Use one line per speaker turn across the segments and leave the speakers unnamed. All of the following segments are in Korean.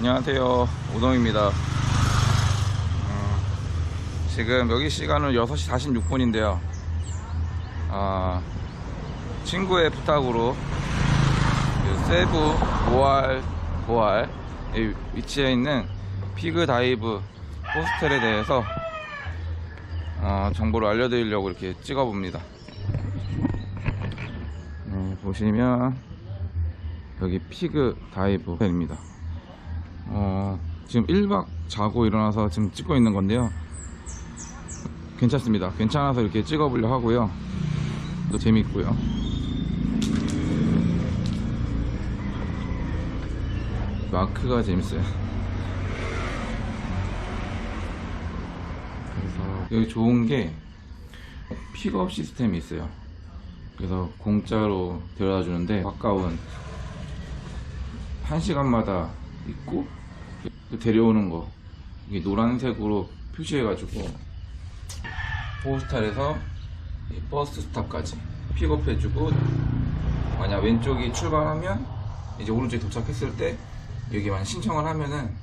안녕하세요. 오동입니다. 음, 지금 여기 시간은 6시 46분인데요. 아, 친구의 부탁으로 그 세부 보알 보알 에 위치해 있는 피그 다이브 호스텔에 대해서 어, 정보를 알려드리려고 이렇게 찍어봅니다. 네, 보시면 여기 피그 다이브 호텔입니다 어, 지금 1박 자고 일어나서 지금 찍고 있는 건데요. 괜찮습니다. 괜찮아서 이렇게 찍어보려 하고요. 또 재밌고요. 마크가 재밌어요. 그래서 여기 좋은 게 픽업 시스템이 있어요. 그래서 공짜로 데려다 주는데 가까운 한 시간마다 있고 그 데려오는 거 이게 노란색으로 표시해가지고 포스탈에서 이 버스 스탑까지 픽업해주고 만약 왼쪽이 출발하면 이제 오른쪽에 도착했을 때 여기만 신청을 하면은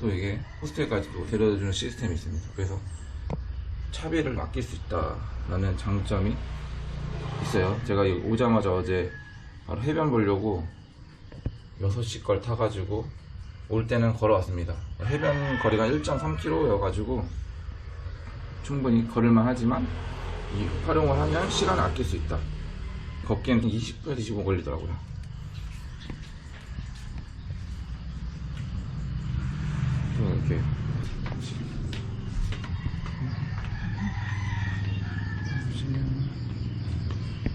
또 이게 호스텔까지도 데려다주는 시스템이 있습니다. 그래서 차비를 아낄 수 있다라는 장점이 있어요. 제가 오자마자 어제 바로 해변 보려고 6시 걸 타가지고 올 때는 걸어왔습니다. 해변 거리가 1.3km여가지고 충분히 걸을만 하지만 이 활용을 하면 시간을 아낄 수 있다. 걷기에는 20분에서 25분 걸리더라고요. 또 이렇게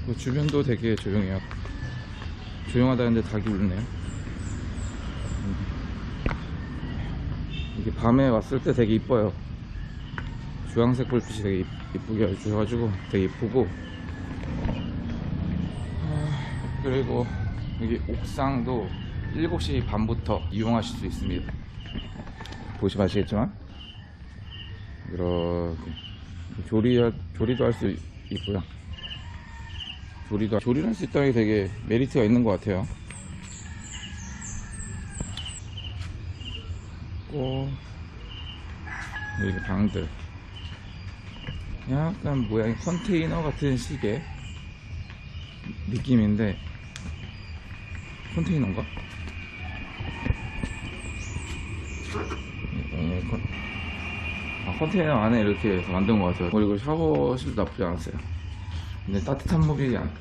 그 주변도 되게 조용해요. 조용하다는데 닭이 울네요. 이게 밤에 왔을 때 되게 이뻐요. 주황색 불빛이 되게 이- 이쁘게 해주셔가지고 되게 이쁘고. 아, 그리고 여기 옥상도 7시 반부터 이용하실 수 있습니다. 보시면 아시겠지만 이렇게 조리 조리도 할 수 있고요. 조리도 조리를 할 수 있다는 게 되게 메리트가 있는 것 같아요. 있고 여기 방들. 약간 모양이 컨테이너 같은 식의 느낌인데. 컨테이너인가? 예, 컨... 아, 컨테이너 안에 이렇게 만든 것 같아요. 그리고 샤워실도 나쁘지 않았어요. 근데 따뜻한 물이 안,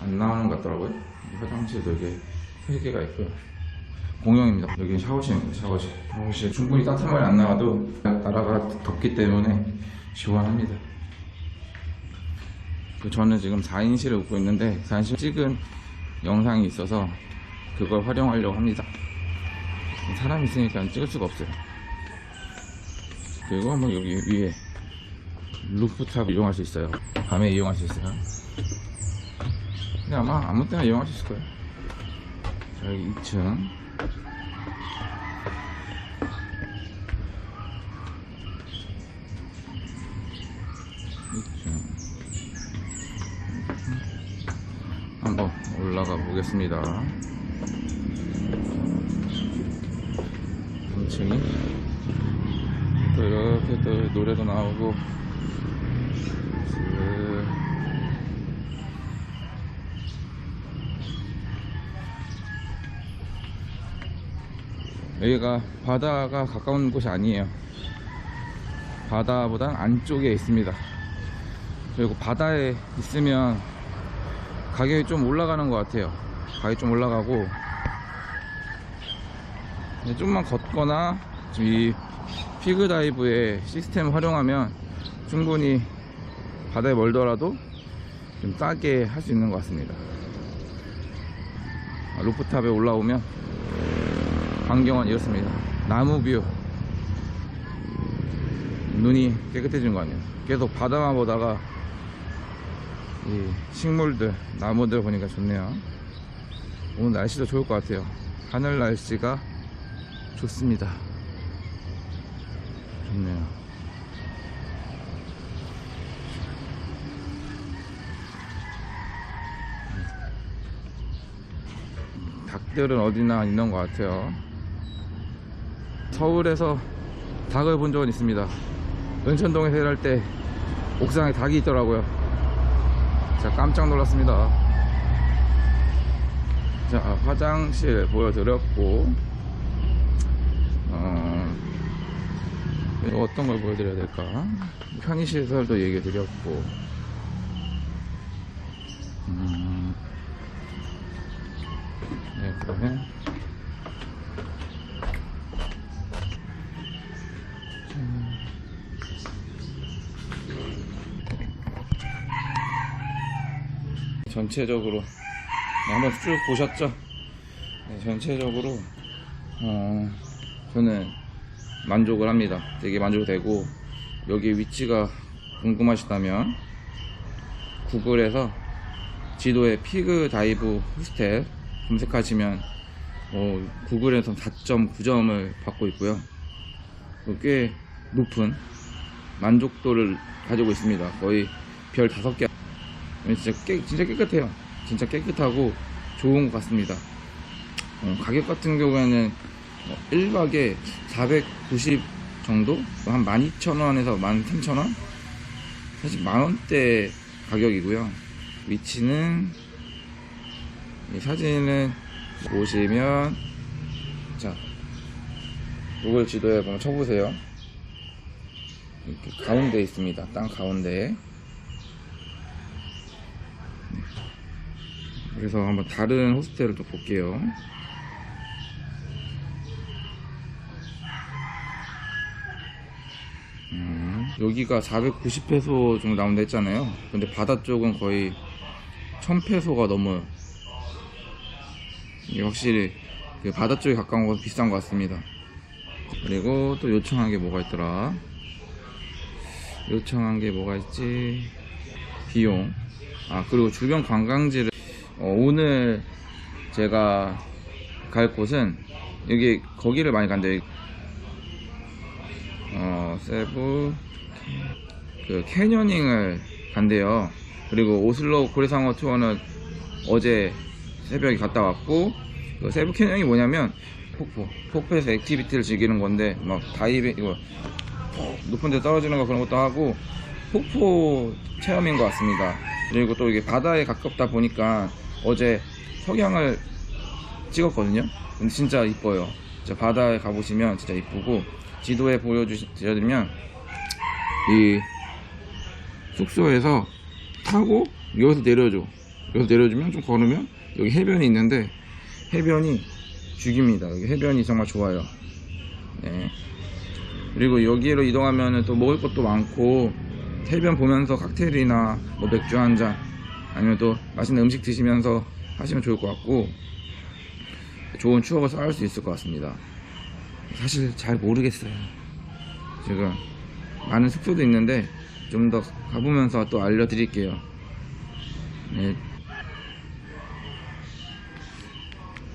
안 나오는 것 같더라고요. 화장실도 이렇게 3개가 있고요 공용입니다. 여기 샤워실입니다. 샤워실. 샤워실 충분히 따뜻한 물이 안 나와도 나라가 덥기 때문에 시원합니다. 그 저는 지금 4인실을 웃고 있는데 4인실 찍은 영상이 있어서 그걸 활용하려고 합니다. 사람 있으니까 찍을 수가 없어요. 그리고 한번 여기 위에 루프탑 이용할 수 있어요. 밤에 이용할 수 있어요. 근데 아마 아무 때나 이용할 수 있을 거예요. 자, 여기 2층. 한번 올라가 보겠습니다. 3층이 또 이렇게 또 노래도 나오고 여기가 바다가 가까운 곳이 아니에요. 바다보단 안쪽에 있습니다. 그리고 바다에 있으면 가격이 좀 올라가는 것 같아요. 가격이 좀 올라가고 좀만 걷거나 이 피그 다이브의 시스템을 활용하면 충분히 바다에 멀더라도 좀 싸게 할 수 있는 것 같습니다. 아, 루프탑에 올라오면 광경은 이렇습니다. 나무 뷰. 눈이 깨끗해진 거 아니에요. 계속 바다만 보다가 이 식물들, 나무들 보니까 좋네요. 오늘 날씨도 좋을 것 같아요. 하늘 날씨가 좋습니다. 좋네요. 닭들은 어디나 있는 것 같아요. 서울에서 닭을 본 적은 있습니다. 은천동에서 일할 때 옥상에 닭이 있더라고요. 제가 깜짝 놀랐습니다. 자, 화장실 보여드렸고, 어, 어떤 걸 보여드려야 될까? 편의시설도 얘기해 드렸고, 음, 네, 그러면, 전체적으로 네, 한번 쭉 보셨죠? 네, 전체적으로 어, 저는 만족을 합니다. 되게 만족되고 여기 위치가 궁금하시다면 구글에서 지도에 피그 다이브 호스텔 검색하시면 어, 구글에서 4.9점을 받고 있고요. 어, 꽤 높은 만족도를 가지고 있습니다. 거의 별 5개 진짜 깨, 진짜 깨끗해요. 진짜 깨끗하고 좋은 것 같습니다. 어, 가격 같은 경우에는 1박에 490 정도? 한 12,000원에서 13,000원? 사실 만원대 가격이고요. 위치는 이 사진은 보시면 자 구글 지도에 한번 쳐보세요. 이렇게 가운데 있습니다. 땅 가운데에 그래서 한번 다른 호스텔을 또 볼게요. 음, 여기가 490페소 정도 나온다 했잖아요. 근데 바다 쪽은 거의 1000페소가 넘어요. 이게 확실히 그 바다 쪽에 가까운 건 비싼 것 같습니다. 그리고 또 요청한 게 뭐가 있더라? 요청한 게 뭐가 있지? 비용. 아, 그리고 주변 관광지를 어, 오늘 제가 갈 곳은 여기 거기를 많이 간대요. 어, 세부 그 캐녀닝을 간대요. 그리고 오슬로 고래상어 투어는 어제 새벽에 갔다 왔고 그 세부 캐녀닝이 뭐냐면 폭포 폭포에서 액티비티를 즐기는 건데 막 다이빙 이거 높은 데 떨어지는 거 그런 것도 하고 폭포 체험인 것 같습니다. 그리고 또 이게 바다에 가깝다 보니까 어제 석양을 찍었거든요. 근데 진짜 이뻐요. 진짜 바다에 가보시면 진짜 이쁘고 지도에 보여주시면 이 숙소에서 타고 여기서 내려줘. 여기서 내려주면 좀 걸으면 여기 해변이 있는데 해변이 죽입니다. 여기 해변이 정말 좋아요. 네. 그리고 여기로 이동하면 또 먹을 것도 많고 해변 보면서 칵테일이나 뭐 맥주 한잔 아니면 또 맛있는 음식 드시면서 하시면 좋을 것 같고 좋은 추억을 쌓을 수 있을 것 같습니다. 사실 잘 모르겠어요. 지금 많은 숙소도 있는데 좀 더 가보면서 또 알려드릴게요. 네.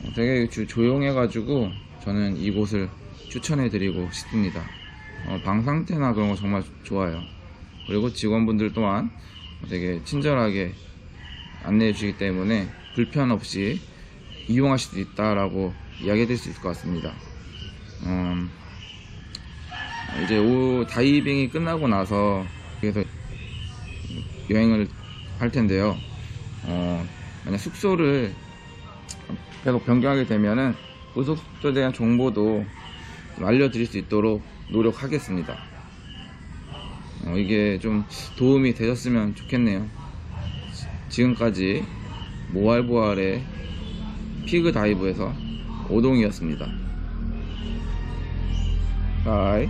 어, 되게 주- 조용해가지고 저는 이곳을 추천해드리고 싶습니다. 어, 방 상태나 그런 거 정말 좋아요. 그리고 직원분들 또한 되게 친절하게 안내해 주시기 때문에 불편 없이 이용하실 수 있다라고 이야기해 드릴 수 있을 것 같습니다. 음, 이제 오 다이빙이 끝나고 나서 그래서 여행을 할 텐데요. 어, 만약 숙소를 계속 변경하게 되면은 그 숙소에 대한 정보도 좀 알려드릴 수 있도록 노력하겠습니다. 어, 이게 좀 도움이 되셨으면 좋겠네요. 지금까지 모알보알의 피그 다이브에서 오동이었습니다. 바이.